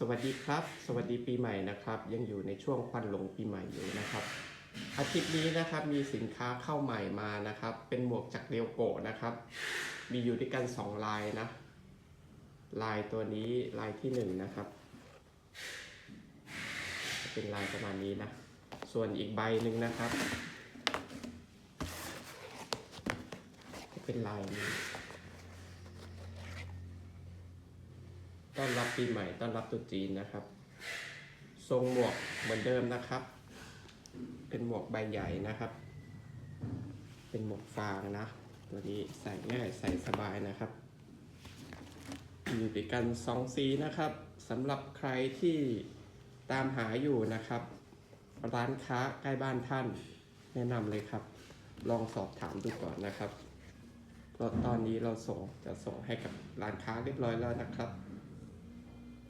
สวัสดีครับ สวัสดีปีใหม่นะครับ ยังอยู่ในช่วงควันหลงปีใหม่อยู่นะครับ อาทิตย์นี้นะครับมีสินค้าเข้าใหม่มานะครับ เป็นหมวกจากเรียวโกะนะครับ มีอยู่ด้วยกันสองลายนะลายตัวนี้ลายที่หนึ่งนะครับ เป็นลายประมาณนี้นะ ส่วนอีกใบหนึ่งนะครับ จะเป็นลายนี้ ต้อนรับปีใหม่ต้อนรับตรุษจีนนะครับ ทรงหมวกเหมือนเดิมนะครับ เป็นหมวกใบใหญ่นะครับ เป็นหมวกฟางนะ ตัวนี้ใส่ง่ายใส่สบายนะครับอยู่ด้วยกันสองสีนะครับสำหรับใครที่ตามหาอยู่นะครับ ร้านค้าใกล้บ้านท่าน แนะนำเลยครับ ลองสอบถามดูก่อนนะครับตอนนี้เราส่งจะส่งให้กับร้านค้าเรียบร้อยแล้วนะครับ